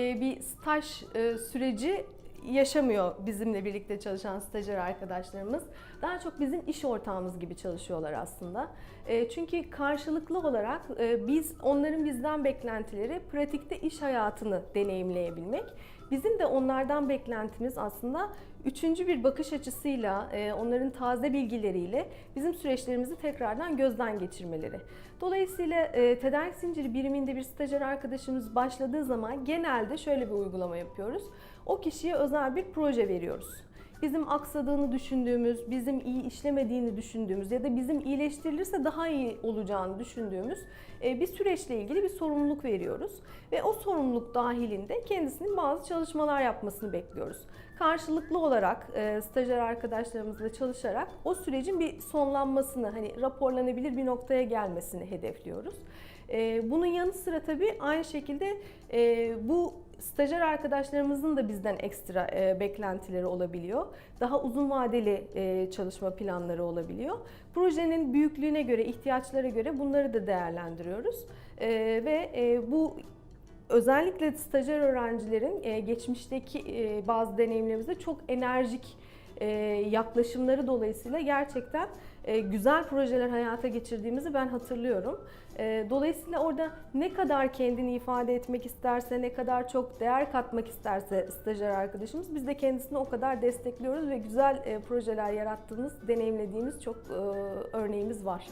e, bir staj e, süreci yaşamıyor bizimle birlikte çalışan stajyer arkadaşlarımız. Daha çok bizim iş ortağımız gibi çalışıyorlar aslında. E, çünkü karşılıklı olarak biz onların bizden beklentileri pratikte iş hayatını deneyimleyebilmek. Bizim de onlardan beklentimiz aslında üçüncü bir bakış açısıyla, e, onların taze bilgileriyle bizim süreçlerimizi tekrardan gözden geçirmeleri. Dolayısıyla e, tedarik zinciri biriminde bir stajyer arkadaşımız başladığı zaman genelde şöyle bir uygulama yapıyoruz. O kişiye özel bir proje veriyoruz bizim aksadığını düşündüğümüz, bizim iyi işlemediğini düşündüğümüz ya da bizim iyileştirilirse daha iyi olacağını düşündüğümüz e, bir süreçle ilgili bir sorumluluk veriyoruz. Ve o sorumluluk dahilinde kendisinin bazı çalışmalar yapmasını bekliyoruz. Karşılıklı olarak e, stajyer arkadaşlarımızla çalışarak o sürecin bir sonlanmasını, hani raporlanabilir bir noktaya gelmesini hedefliyoruz. E, Bunun yanı sıra tabii aynı şekilde bu stajyer arkadaşlarımızın da bizden ekstra e, beklentileri olabiliyor. Daha uzun vadeli e, çalışma planları olabiliyor. Projenin büyüklüğüne göre, ihtiyaçlara göre bunları da değerlendiriyoruz. E, ve e, bu özellikle stajyer öğrencilerin e, geçmişteki e, bazı deneyimlerimizde çok enerjik yaklaşımları dolayısıyla gerçekten e, güzel projeler hayata geçirdiğimizi ben hatırlıyorum. E, Dolayısıyla orada ne kadar kendini ifade etmek isterse, ne kadar çok değer katmak isterse stajyer arkadaşımız biz de kendisini o kadar destekliyoruz ve güzel e, projeler yarattığımız, deneyimlediğimiz çok e, örneğimiz var.